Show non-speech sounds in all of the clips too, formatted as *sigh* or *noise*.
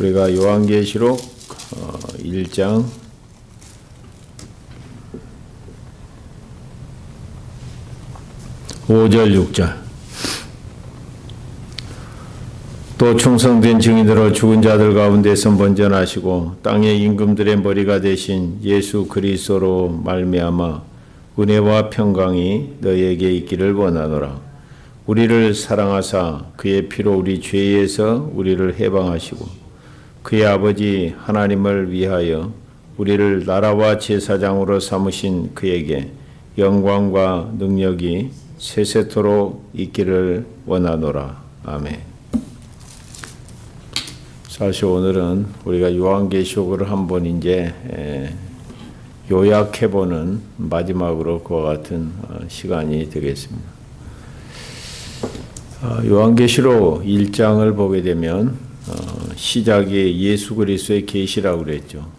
우리가 요한계시록 1장. 5절 6절. 또 충성된 증인으로 죽은 자들 가운데서 번전하시고 땅의 임금들의 머리가 되신 예수 그리스도로 말미암아 은혜와 평강이 너에게 있기를 원하노라. 우리를 사랑하사 그의 피로 우리 죄에서 우리를 해방하시고 그의 아버지 하나님을 위하여 우리를 나라와 제사장으로 삼으신 그에게 영광과 능력이 세세토록 있기를 원하노라. 아멘. 사실 오늘은 우리가 요한계시록을 한번 이제 요약해보는 마지막으로 그와 같은 어, 시간이 되겠습니다. 어, 요한계시록 1장을 보게 되면 어, 시작이 예수 그리스도의 계시라고 그랬죠.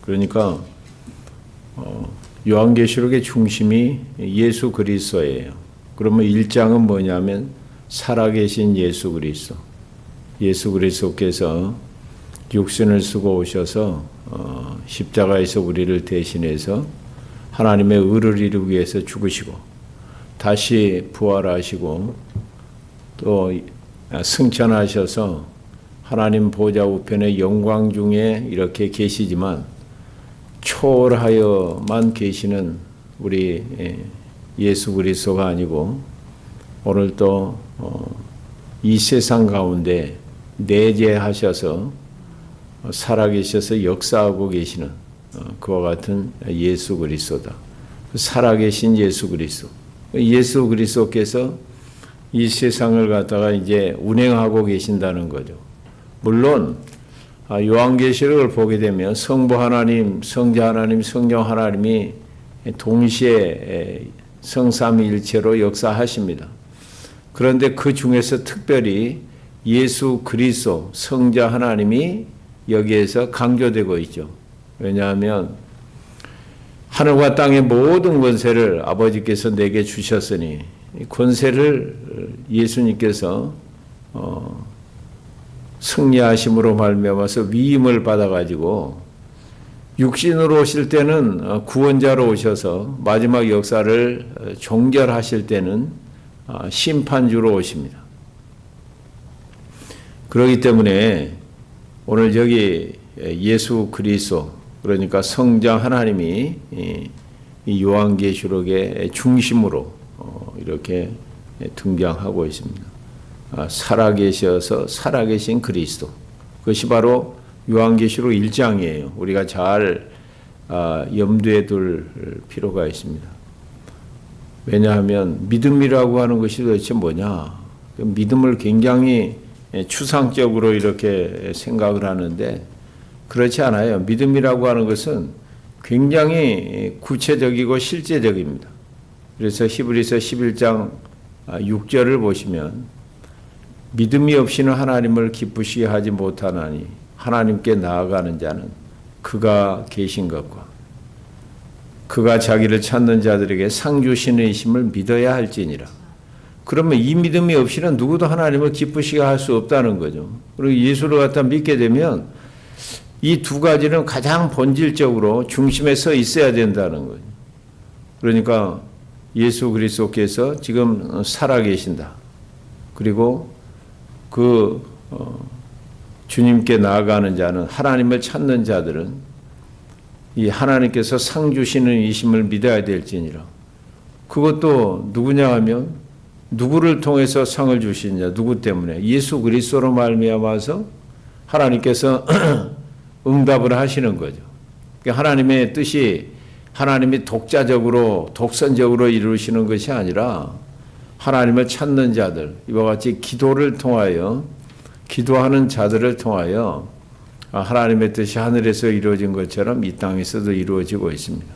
그러니까 요한계시록의 중심이 예수 그리스도예요. 그러면 1장은 뭐냐면 살아계신 예수 그리스도. 예수 그리스도께서 육신을 쓰고 오셔서 어, 십자가에서 우리를 대신해서 하나님의 의를 이루기 위해서 죽으시고 다시 부활하시고 또 승천하셔서 하나님 보좌 우편의 영광 중에 이렇게 계시지만 초월하여만 계시는 우리 예수 그리스도가 아니고 오늘 또이 어, 세상 가운데 내재하셔서 살아계셔서 역사하고 계시는 어, 그와 같은 예수 그리스도다. 살아계신 예수 그리스도. 예수 그리스도께서 이 세상을 갖다가 이제 운행하고 계신다는 거죠. 물론 아, 요한계시록을 보게 되면 성부 하나님, 성자 하나님, 성령 하나님이 동시에 성삼일체로 역사하십니다. 그런데 그 중에서 특별히 예수 그리스도 성자 하나님이 여기에서 강조되고 있죠. 왜냐하면 하늘과 땅의 모든 권세를 아버지께서 내게 주셨으니 권세를 예수님께서 어, 승리하심으로 말미암아서 위임을 받아가지고 육신으로 오실 때는 어, 구원자로 오셔서 마지막 역사를 어, 종결하실 때는 어, 심판주로 오십니다. 그렇기 때문에 오늘 여기 예수 그리스도 그러니까 성장 하나님이 요한계시록의 중심으로 이렇게 등장하고 있습니다. 아, 살아계셔서 살아계신 그리스도. 그것이 바로 요한계시록 1장이에요. 우리가 잘 아, 염두에 둘 필요가 있습니다. 왜냐하면 믿음이라고 하는 것이 도대체 뭐냐? 그 믿음을 굉장히 추상적으로 이렇게 생각을 하는데 그렇지 않아요. 믿음이라고 하는 것은 굉장히 구체적이고 실제적입니다. 그래서 히브리서 11장 6절을 보시면 믿음이 없이는 하나님을 기쁘시게 하지 못하나니 하나님께 나아가는 자는 그가 계신 것과 그가 자기를 찾는 자들에게 상 주시는 이심을 믿어야 할지니라. 그러면 이 믿음이 없이는 누구도 하나님을 기쁘시게 할 수 없다는 거죠. 그리고 예수를 갖다 믿게 되면 이 두 가지는 가장 본질적으로 중심에 서 있어야 된다는 거죠. 그러니까 예수 그리스도께서 지금 살아 계신다. 그리고 그 어, 주님께 나아가는 자는 하나님을 찾는 자들은 이 하나님께서 상 주시는 이심을 믿어야 될지니라. 그것도 누구냐 하면 누구를 통해서 상을 주시냐 누구 때문에 예수 그리스도로 말미암아서 하나님께서 *clears throat* 응답을 하시는 거죠. 그러니까 하나님의 뜻이 하나님이 독자적으로 독선적으로 이루시는 것이 아니라 하나님을 찾는 자들, 이와 같이 기도를 통하여, 기도하는 자들을 통하여 하나님의 뜻이 하늘에서 이루어진 것처럼 이 땅에서도 이루어지고 있습니다.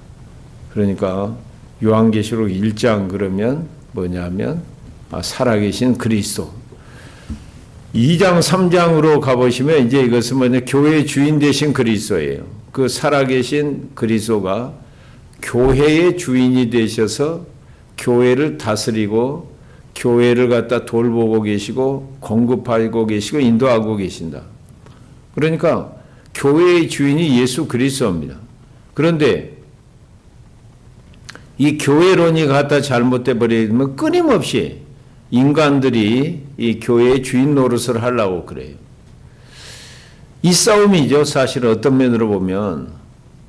그러니까 요한계시록 1장 그러면 뭐냐면 아, 살아계신 그리스도. 2장 3장으로 가보시면 이제 이것은 뭐냐 교회의 주인 되신 그리스도예요. 그 살아계신 그리스도가 교회의 주인이 되셔서 교회를 다스리고 교회를 갖다 돌보고 계시고 공급하고 계시고 인도하고 계신다. 그러니까 교회의 주인이 예수 그리스도입니다. 그런데 이 교회론이 갖다 잘못돼 버리면 끊임없이 인간들이 이 교회의 주인 노릇을 하려고 그래요. 이 싸움이죠. 사실 어떤 면으로 보면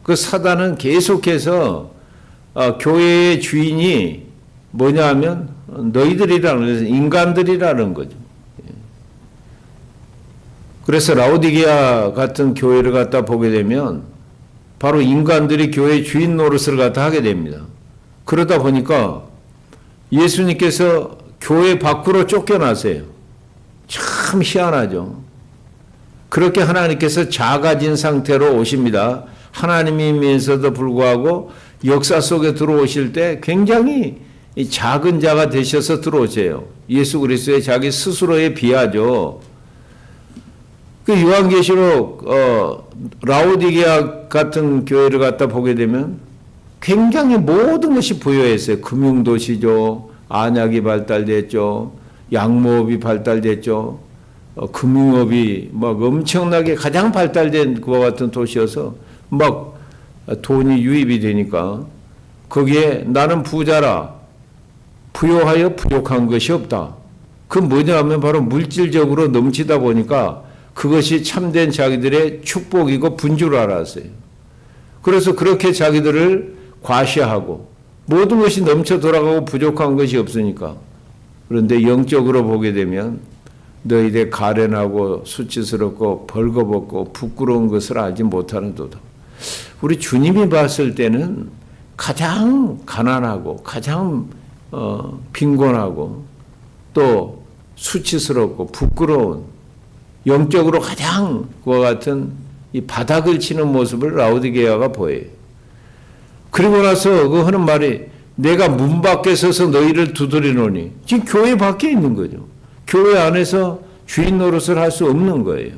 그 사단은 계속해서 어, 교회의 주인이 뭐냐 하면 너희들이라는 거죠. 인간들이라는 거죠. 예. 그래서 라오디게아 같은 교회를 갖다 보게 되면 바로 인간들이 교회 주인 노릇을 갖다 하게 됩니다. 그러다 보니까 예수님께서 교회 밖으로 쫓겨나세요. 참 희한하죠. 그렇게 하나님께서 작아진 상태로 오십니다. 하나님이면서도 불구하고 역사 속에 들어오실 때 굉장히 이 작은 자가 되셔서 들어오세요. 예수 그리스도의 자기 스스로에 비하죠. 그 요한계시록 어, 라오디게아 같은 교회를 갖다 보게 되면 굉장히 모든 것이 부여했어요. 금융도시죠. 안약이 발달됐죠. 양모업이 발달됐죠. 어, 금융업이 막 엄청나게 가장 발달된 그와 같은 도시여서 막 돈이 유입이 되니까 거기에 나는 부자라 부여하여 부족한 것이 없다. 그 뭐냐 하면 바로 물질적으로 넘치다 보니까 그것이 참된 자기들의 축복이고 분줄 알았어요. 그래서 그렇게 자기들을 과시하고 모든 것이 넘쳐 돌아가고 부족한 것이 없으니까 그런데 영적으로 보게 되면 너희들 가련하고 수치스럽고 벌거벗고 부끄러운 것을 알지 못하는 도다. 우리 주님이 봤을 때는 가장 가난하고 가장 어, 빈곤하고 또 수치스럽고 부끄러운 영적으로 가장 그와 같은 이 바닥을 치는 모습을 라우디게아가 보여요. 그리고 나서 그 하는 말이 내가 문 밖에 서서 너희를 두드리노니 지금 교회 밖에 있는 거죠. 교회 안에서 주인 노릇을 할 수 없는 거예요.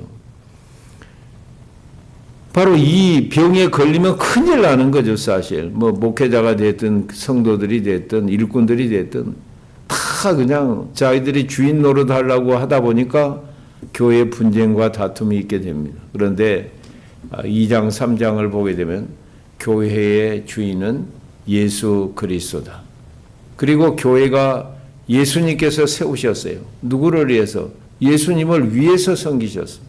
바로 이 병에 걸리면 큰일 나는 거죠, 사실. 뭐 목회자가 됐든 성도들이 됐든 일꾼들이 됐든 다 그냥 자기들이 주인 노릇 하려고 하다 보니까 교회 분쟁과 다툼이 있게 됩니다. 그런데 2장, 아, 3장을 보게 되면 교회의 주인은 예수 그리스도다. 그리고 교회가 예수님께서 세우셨어요. 누구를 위해서? 예수님을 위해서 섬기셨어요.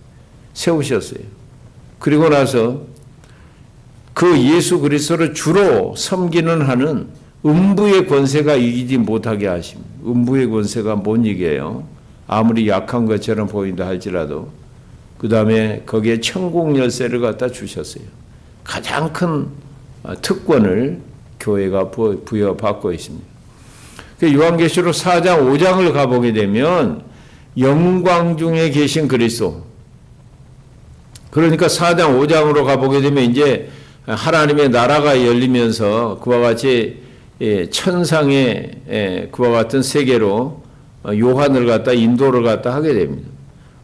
세우셨어요. 그리고 나서 그 예수 그리스도를 주로 섬기는 하는 음부의 권세가 이기지 못하게 하심. 음부의 권세가 못 이겨요. 아무리 약한 것처럼 보인다 할지라도 그 다음에 거기에 천국 열쇠를 갖다 주셨어요. 가장 큰 특권을 교회가 부여받고 있습니다. 그 요한계시록 4장 5장을 가보게 되면 영광 중에 계신 그리스도 그러니까 4장 5장으로 가보게 되면 이제 하나님의 나라가 열리면서 그와 같이 예, 천상의 예, 그와 같은 세계로 요한을 갖다 인도를 갖다 하게 됩니다.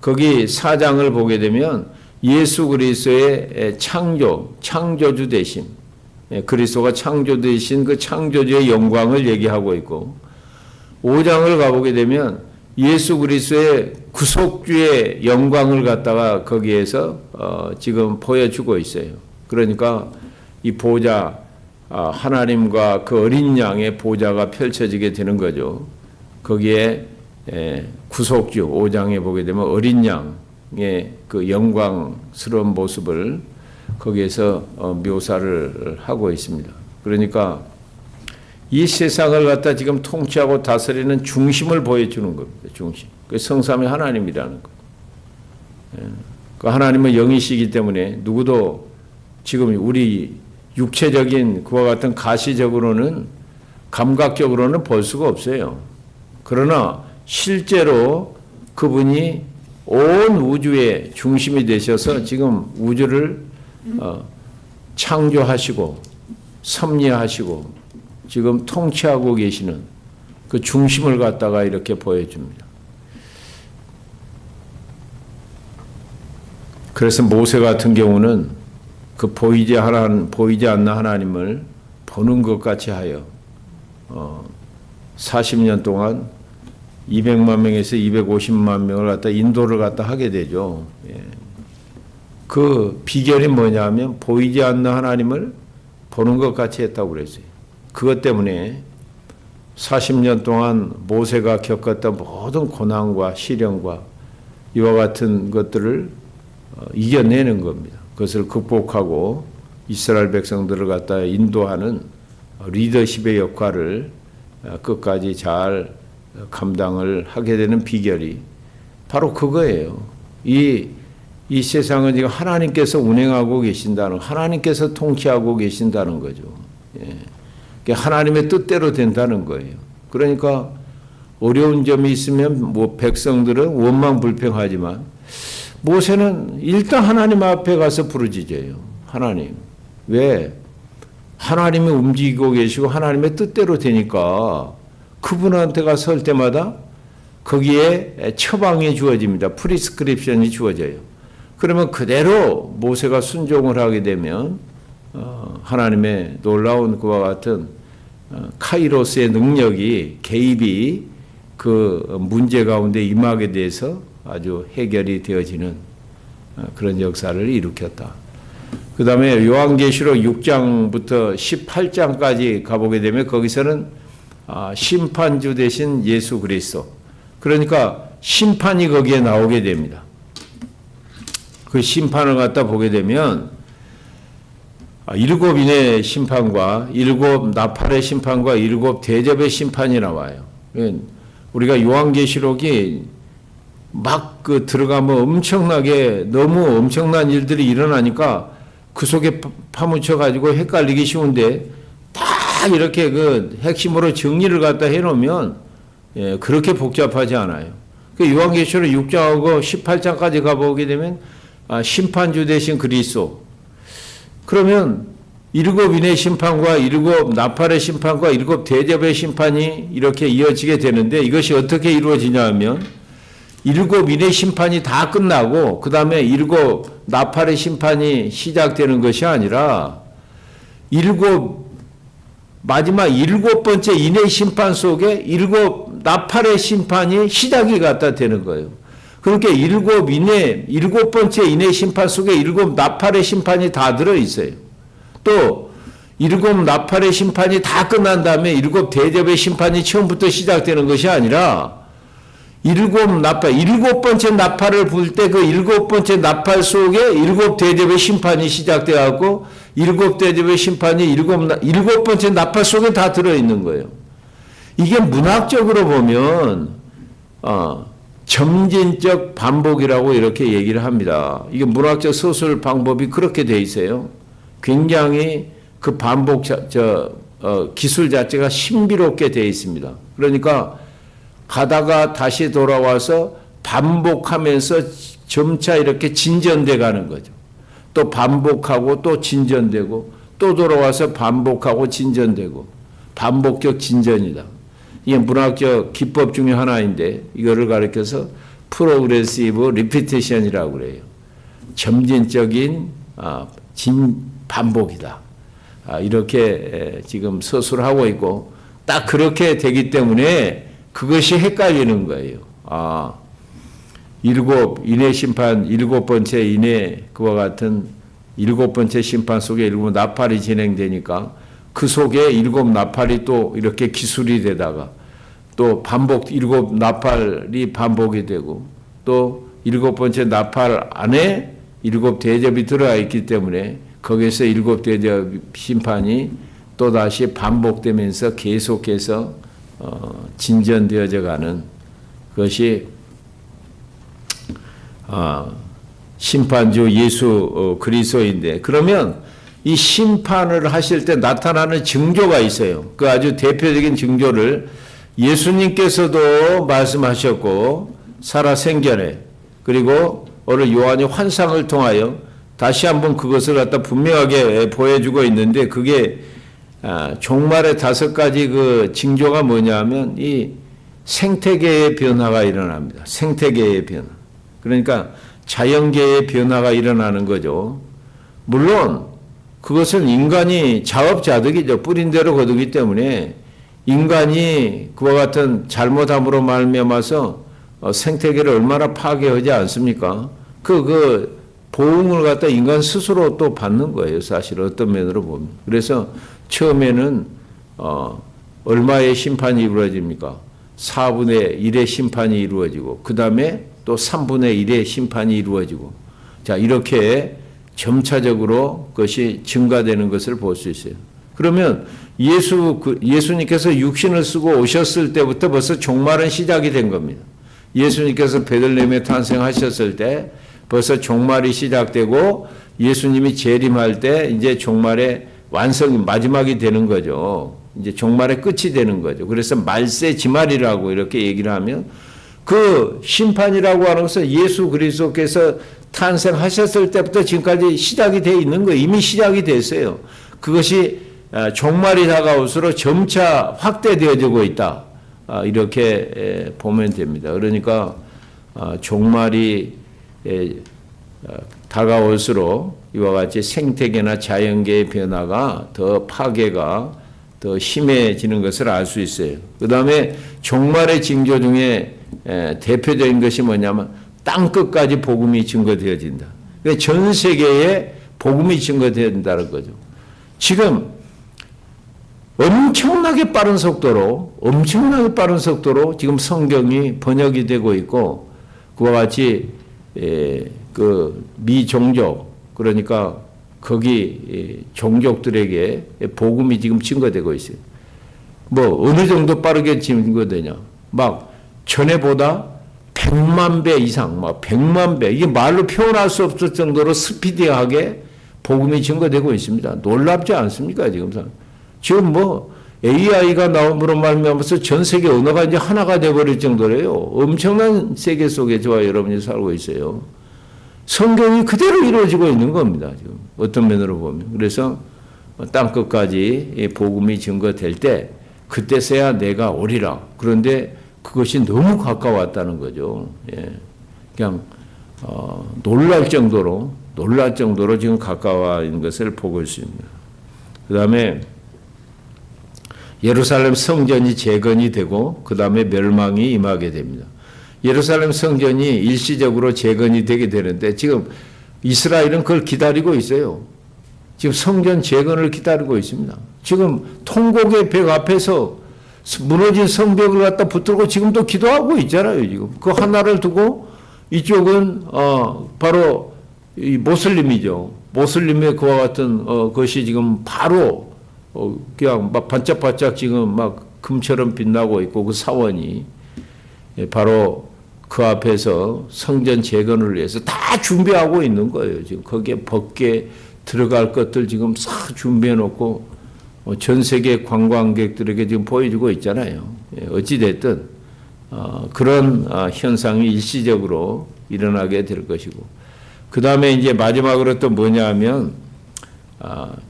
거기 4장을 보게 되면 예수 그리스도의 예, 창조, 창조주 되심, 그리스도가 창조되신 그 창조주의 영광을 얘기하고 있고 5장을 가보게 되면 예수 그리스도의 구속주의 영광을 갖다가 거기에서 어 지금 보여주고 있어요. 그러니까 이 보좌 아 하나님과 그 어린 양의 보좌가 펼쳐지게 되는 거죠. 거기에 구속주 5장에 보게 되면 어린 양의 그 영광스러운 모습을 거기에서 어, 묘사를 하고 있습니다. 그러니까 이 세상을 갖다 지금 통치하고 다스리는 중심을 보여주는 겁니다. 중심. 그 성삼의 하나님이라는 것. 예. 그 하나님은 영이시기 때문에 누구도 지금 우리 육체적인 그와 같은 가시적으로는 감각적으로는 볼 수가 없어요. 그러나 실제로 그분이 온 우주의 중심이 되셔서 지금 우주를 어, 창조하시고 섭리하시고 지금 통치하고 계시는 그 중심을 갖다가 이렇게 보여줍니다. 그래서 모세 같은 경우는 그 보이지 하나 보이지 않는 하나님을 보는 것 같이 하여 어 40년 동안 200만 명에서 250만 명을 갖다 인도를 갖다 하게 되죠. 예. 그 비결이 뭐냐면 보이지 않는 하나님을 보는 것 같이 했다고 그랬어요. 그것 때문에 40년 동안 모세가 겪었던 모든 고난과 시련과 이와 같은 것들을 어, 이겨내는 겁니다. 그것을 극복하고 이스라엘 백성들을 갖다 인도하는 리더십의 역할을 어, 끝까지 잘 감당을 하게 되는 비결이 바로 그거예요. 이, 이 세상은 지금 하나님께서 운행하고 계신다는, 하나님께서 통치하고 계신다는 거죠. 예. 하나님의 뜻대로 된다는 거예요. 그러니까 어려운 점이 있으면 뭐 백성들은 원망 불평하지만 모세는 일단 하나님 앞에 가서 부르짖어요. 하나님. 왜? 하나님이 움직이고 계시고 하나님의 뜻대로 되니까 그분한테 가서 설 때마다 거기에 처방이 주어집니다. 프리스크립션이 주어져요. 그러면 그대로 모세가 순종을 하게 되면 어, 하나님의 놀라운 그와 같은 어, 카이로스의 능력이 개입이 그 문제 가운데 임하게 돼서 아주 해결이 되어지는 어, 그런 역사를 일으켰다. 그 다음에 요한계시록 6장부터 18장까지 가보게 되면 거기서는 아, 심판주 대신 예수 그리스도. 그러니까 심판이 거기에 나오게 됩니다. 그 심판을 갖다 보게 되면 아, 일곱 인의 심판과 일곱 나팔의 심판과 일곱 대접의 심판이 나와요. 예, 우리가 요한계시록이 막 그 들어가면 엄청나게 너무 엄청난 일들이 일어나니까 그 속에 파묻혀 가지고 헷갈리기 쉬운데 딱 이렇게 그 핵심으로 정리를 갖다 해놓으면 예, 그렇게 복잡하지 않아요. 그 요한계시록 6장하고 18장까지 가보게 되면 아, 심판주 대신 그리스도. 그러면 일곱 인의 심판과 일곱 나팔의 심판과 일곱 대접의 심판이 이렇게 이어지게 되는데 이것이 어떻게 이루어지냐 하면 일곱 인의 심판이 다 끝나고 그 다음에 일곱 나팔의 심판이 시작되는 것이 아니라 일곱 마지막 일곱 번째 인의 심판 속에 일곱 나팔의 심판이 시작이 갖다 되는 거예요. 그렇게 일곱 인의 일곱 번째 인의 심판 속에 일곱 나팔의 심판이 다 들어 있어요. 또 일곱 나팔의 심판이 다 끝난 다음에 일곱 대접의 심판이 처음부터 시작되는 것이 아니라 일곱 나팔, 일곱 번째 나팔을 불 때 그 일곱 번째 나팔 속에 일곱 대접의 심판이 시작되었고 일곱 대접의 심판이 일곱, 나- 일곱 번째 나팔 속에 다 들어있는 거예요. 이게 문학적으로 보면, 어, 점진적 반복이라고 이렇게 얘기를 합니다. 이게 문학적 서술 방법이 그렇게 돼 있어요. 굉장히 그 반복, 자, 저, 어, 기술 자체가 신비롭게 돼 있습니다. 그러니까 가다가 다시 돌아와서 반복하면서 점차 이렇게 진전돼 가는 거죠. 또 반복하고 또 진전되고 또 돌아와서 반복하고 진전되고 반복적 진전이다. 이게 문학적 기법 중에 하나인데 이거를 가리켜서 프로그레시브 리피테이션이라고 그래요. 점진적인 아, 진 반복이다. 아, 이렇게 에, 지금 서술하고 있고 딱 그렇게 되기 때문에 그것이 헷갈리는 거예요. 아, 일곱 인해 심판 일곱 번째 인해 그와 같은 일곱 번째 심판 속에 일곱 나팔이 진행되니까 그 속에 일곱 나팔이 또 이렇게 기술이 되다가 또 반복 일곱 나팔이 반복이 되고 또 일곱 번째 나팔 안에 일곱 대접이 들어가 있기 때문에 거기서 일곱 대접 심판이 또 다시 반복되면서 계속해서 어, 진전되어져 가는 것이 아, 심판주 예수 어, 그리스도인데 그러면 이 심판을 하실 때 나타나는 징조가 있어요. 그 아주 대표적인 징조를 예수님께서도 말씀하셨고 살아 생전에 그리고 오늘 요한이 환상을 통하여 다시 한번 그것을 갖다 분명하게 보여주고 있는데 그게 아, 종말의 다섯 가지 그 징조가 뭐냐면 이 생태계의 변화가 일어납니다. 생태계의 변화. 그러니까 자연계의 변화가 일어나는 거죠. 물론 그것은 인간이 자업자득이죠. 뿌린 대로 거두기 때문에 인간이 그와 같은 잘못함으로 말미암아서 어, 생태계를 얼마나 파괴하지 않습니까? 그, 그 보응을 갖다 인간 스스로 또 받는 거예요. 사실 어떤 면으로 보면. 그래서 처음에는 어, 얼마의 심판이 이루어집니까? 4분의 1의 심판이 이루어지고 그 다음에 또 3분의 1의 심판이 이루어지고 자 이렇게 점차적으로 그것이 증가되는 것을 볼 수 있어요. 그러면 예수 그 예수님께서 육신을 쓰고 오셨을 때부터 벌써 종말은 시작이 된 겁니다. 예수님께서 베들레헴에 탄생하셨을 때 벌써 종말이 시작되고 예수님이 재림할 때 이제 종말의 완성이 마지막이 되는 거죠. 이제 종말의 끝이 되는 거죠. 그래서 말세 지말이라고 이렇게 얘기를 하면 그 심판이라고 하는 것은 예수 그리스도께서 탄생하셨을 때부터 지금까지 시작이 돼 있는 거예요. 이미 시작이 됐어요. 그것이 아, 종말이 다가올수록 점차 확대되어지고 있다. 아, 이렇게 보면 됩니다. 그러니까 아, 종말이 다가올수록 이와 같이 생태계나 자연계의 변화가 더 파괴가 더 심해지는 것을 알 수 있어요. 그 다음에 종말의 징조 중에 대표적인 것이 뭐냐면 땅 끝까지 복음이 증거되어진다. 전 세계에 복음이 증거되어진다는 거죠. 지금 엄청나게 빠른 속도로, 엄청나게 빠른 속도로 지금 성경이 번역이 되고 있고, 그와 같이, 그, 미종족, 그러니까 거기 종족들에게 복음이 지금 증거되고 있어요. 뭐, 어느 정도 빠르게 증거되냐. 막, 전에보다 100만 배 이상, 막 100만 배, 이게 말로 표현할 수 없을 정도로 스피디하게 복음이 증거되고 있습니다. 놀랍지 않습니까, 지금? 지금 뭐 AI가 나옴으로 말미암아서 전 세계 언어가 이제 하나가 돼버릴 정도래요. 엄청난 세계 속에 저와 여러분이 살고 있어요. 성경이 그대로 이루어지고 있는 겁니다. 지금 어떤 면으로 보면 그래서 땅 끝까지 복음이 증거될 때 그때서야 내가 오리라. 그런데 그것이 너무 가까웠다는 거죠. 예. 그냥 어, 놀랄 정도로 놀랄 정도로 지금 가까워 있는 것을 보고 있습니다. 그 다음에 예루살렘 성전이 재건이 되고 그 다음에 멸망이 임하게 됩니다. 예루살렘 성전이 일시적으로 재건이 되게 되는데 지금 이스라엘은 그걸 기다리고 있어요. 지금 성전 재건을 기다리고 있습니다. 지금 통곡의 벽 앞에서 무너진 성벽을 갖다 붙들고 지금도 기도하고 있잖아요. 지금 그 하나를 두고 이쪽은 어 바로 이 모슬림이죠. 모슬림의 그와 같은 어 것이 지금 바로 어, 그냥 막 반짝반짝 지금 막 금처럼 빛나고 있고 그 사원이 예, 바로 그 앞에서 성전 재건을 위해서 다 준비하고 있는 거예요. 지금 거기에 벗게 들어갈 것들 지금 싹 준비해 놓고 어, 전 세계 관광객들에게 지금 보여주고 있잖아요. 예, 어찌 됐든 어, 그런 현상이 일시적으로 일어나게 될 것이고 그 다음에 이제 마지막으로 또 뭐냐 하면 아,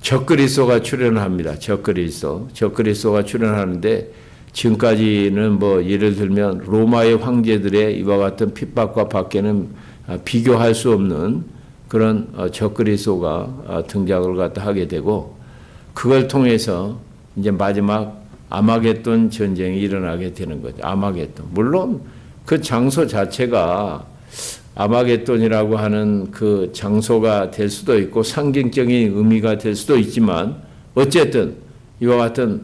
적그리스도가 출연합니다. 적그리스도. 적그리스도가 출연하는데 지금까지는 뭐 예를 들면 로마의 황제들의 이와 같은 핍박과 밖에는 아, 비교할 수 없는 그런 어, 적그리스도가 아, 등장을 갖다 하게 되고 그걸 통해서 이제 마지막 아마겟돈 전쟁이 일어나게 되는 거죠. 아마겟돈. 물론 그 장소 자체가 아마겟돈이라고 하는 그 장소가 될 수도 있고 상징적인 의미가 될 수도 있지만 어쨌든 이와 같은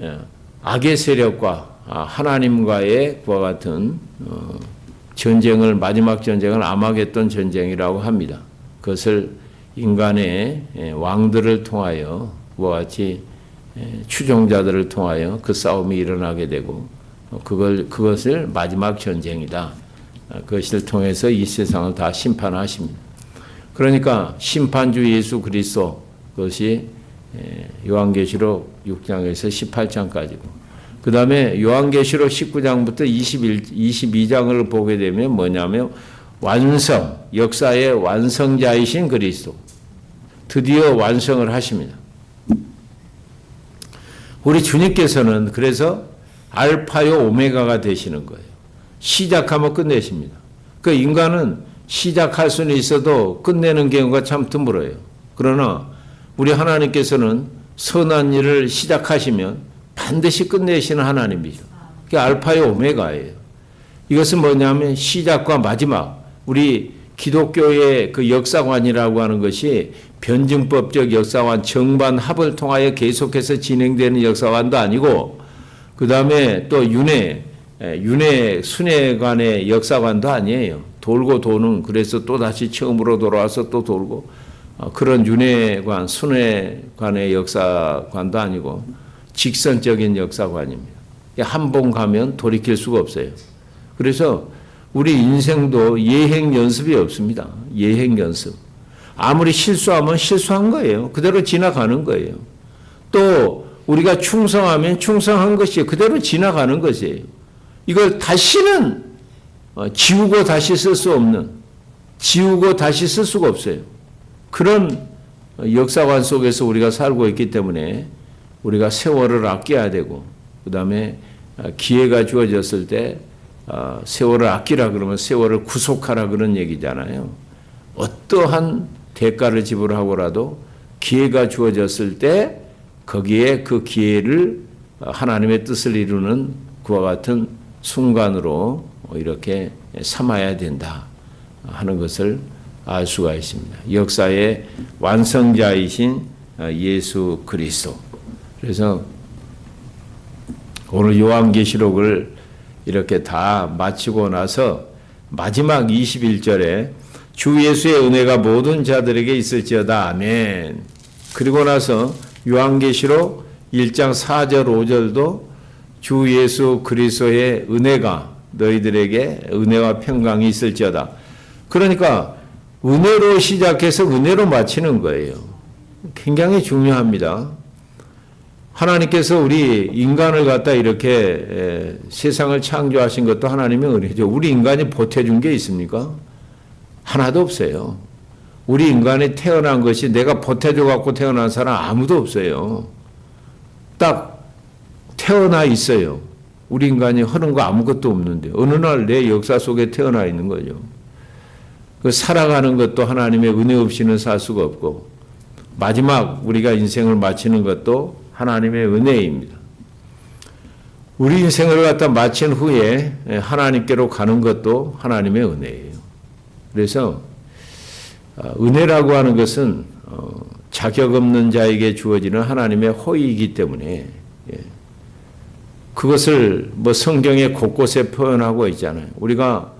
예, 악의 세력과 아, 하나님과의 그와 같은 어, 전쟁을 마지막 전쟁을 아마겟돈 전쟁이라고 합니다. 그것을 인간의 예, 왕들을 통하여 그와 같이 예, 추종자들을 통하여 그 싸움이 일어나게 되고 어, 그걸 그것을 마지막 전쟁이다. 그것을 통해서 이 세상을 다 심판하십니다. 그러니까 심판주 예수 그리스도 그것이 요한계시록 6장에서 18장까지고 그 다음에 요한계시록 19장부터 21, 22장을 보게 되면 뭐냐면 완성, 역사의 완성자이신 그리스도 드디어 완성을 하십니다. 우리 주님께서는 그래서 알파요 오메가가 되시는 거예요. 시작하면 끝내십니다. 그 인간은 시작할 수는 있어도 끝내는 경우가 참 드물어요. 그러나 우리 하나님께서는 선한 일을 시작하시면 반드시 끝내시는 하나님이죠. 그게 알파의 오메가예요. 이것은 뭐냐면 시작과 마지막, 우리 기독교의 그 역사관이라고 하는 것이 변증법적 역사관 정반 합을 통하여 계속해서 진행되는 역사관도 아니고 그 다음에 또 윤회 예, 윤회 순회관의 역사관도 아니에요. 돌고 도는 그래서 또 다시 처음으로 돌아와서 또 돌고 어, 그런 윤회관 순회관의 역사관도 아니고 직선적인 역사관입니다. 한 번 가면 돌이킬 수가 없어요. 그래서 우리 인생도 예행 연습이 없습니다. 예행 연습. 아무리 실수하면 실수한 거예요. 그대로 지나가는 거예요. 또 우리가 충성하면 충성한 것이 그대로 지나가는 것이에요. 이걸 다시는 어, 지우고 다시 쓸 수 없는 지우고 다시 쓸 수가 없어요. 그런 역사관 속에서 우리가 살고 있기 때문에 우리가 세월을 아껴야 되고 그 다음에 어, 기회가 주어졌을 때 어, 세월을 아끼라 그러면 세월을 구속하라 그런 얘기잖아요. 어떠한 대가를 지불하고라도 기회가 주어졌을 때 거기에 그 기회를 하나님의 뜻을 이루는 그와 같은 순간으로 이렇게 삼아야 된다 하는 것을 알 수가 있습니다. 역사의 완성자이신 예수 그리스도. 그래서 오늘 요한계시록을 이렇게 다 마치고 나서 마지막 21절에 주 예수의 은혜가 모든 자들에게 있을지어다 아멘. 그리고 나서 요한계시록 1장 4절 5절도 주 예수 그리스도의 은혜가 너희들에게 은혜와 평강이 있을지어다. 그러니까 은혜로 시작해서 은혜로 마치는 거예요. 굉장히 중요합니다. 하나님께서 우리 인간을 갖다 이렇게 세상을 창조하신 것도 하나님의 은혜죠. 우리 인간이 보태준 게 있습니까? 하나도 없어요. 우리 인간이 태어난 것이 내가 보태줘 갖고 태어난 사람 아무도 없어요. 딱 태어나 있어요. 우리 인간이 하는 거 아무것도 없는데 어느 날 내 역사 속에 태어나 있는 거죠. 그 살아가는 것도 하나님의 은혜 없이는 살 수가 없고 마지막 우리가 인생을 마치는 것도 하나님의 은혜입니다. 우리 인생을 갖다 마친 후에 하나님께로 가는 것도 하나님의 은혜예요. 그래서 어, 은혜라고 하는 것은 어, 자격 없는 자에게 주어지는 하나님의 호의이기 때문에 예. 그것을 뭐 성경에 곳곳에 표현하고 있잖아요. 우리가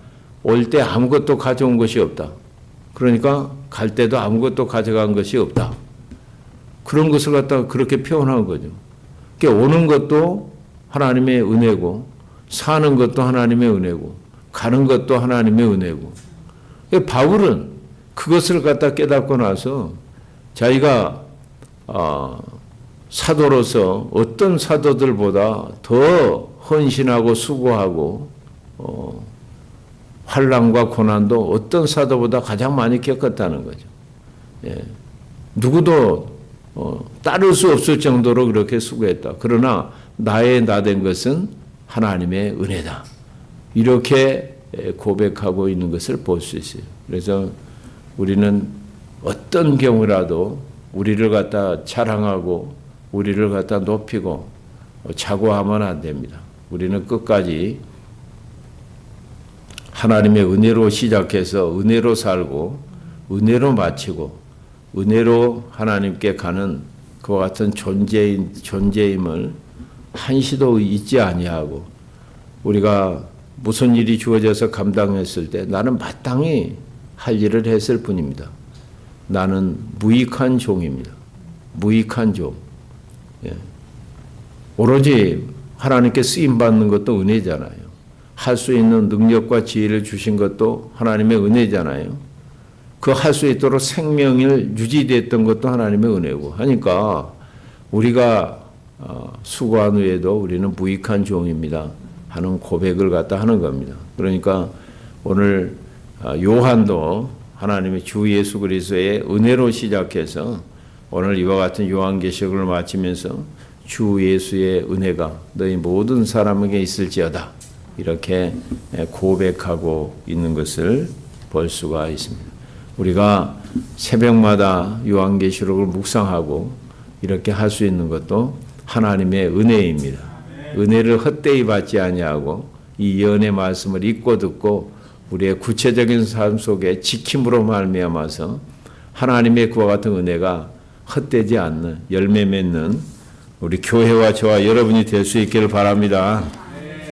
올 때 아무것도 가져온 것이 없다. 그러니까 갈 때도 아무것도 가져간 것이 없다. 그런 것을 갖다가 그렇게 표현한 거죠. 그러니까 오는 것도 하나님의 은혜고, 사는 것도 하나님의 은혜고, 가는 것도 하나님의 은혜고. 그러니까 바울은 그것을 갖다 깨닫고 나서 자기가 어, 사도로서 어떤 사도들보다 더 헌신하고 수고하고 어, 환란과 고난도 어떤 사도보다 가장 많이 겪었다는 거죠. 예. 누구도 어, 따를 수 없을 정도로 그렇게 수고했다. 그러나 나의 나 된 것은 하나님의 은혜다. 이렇게 고백하고 있는 것을 볼 수 있어요. 그래서 우리는 어떤 경우라도 우리를 갖다 자랑하고 우리를 갖다 높이고 자고하면 안 됩니다. 우리는 끝까지 하나님의 은혜로 시작해서 은혜로 살고 은혜로 마치고 은혜로 하나님께 가는 그와 같은 존재인 존재임을 한시도 잊지 아니하고 우리가 무슨 일이 주어져서 감당했을 때 나는 마땅히 할 일을 했을 뿐입니다. 나는 무익한 종입니다. 무익한 종. 예. 오로지 하나님께 쓰임 받는 것도 은혜잖아요. 할 수 있는 능력과 지혜를 주신 것도 하나님의 은혜잖아요. 그 할 수 있도록 생명을 유지됐던 것도 하나님의 은혜고 하니까 우리가 어, 수고한 후에도 우리는 무익한 종입니다. 하는 고백을 갖다 하는 겁니다. 그러니까 오늘 아, 요한도 하나님의 주 예수 그리스도의 은혜로 시작해서 오늘 이와 같은 요한계시록을 마치면서 주 예수의 은혜가 너희 모든 사람에게 있을지어다 이렇게 고백하고 있는 것을 볼 수가 있습니다. 우리가 새벽마다 요한계시록을 묵상하고 이렇게 할 수 있는 것도 하나님의 은혜입니다. 은혜를 헛되이 받지 아니하고 이 연의 말씀을 읽고 듣고 우리의 구체적인 삶 속에 지킴으로 말미암아서 하나님의 그와 같은 은혜가 헛되지 않는 열매 맺는 우리 교회와 저와 여러분이 될 수 있기를 바랍니다.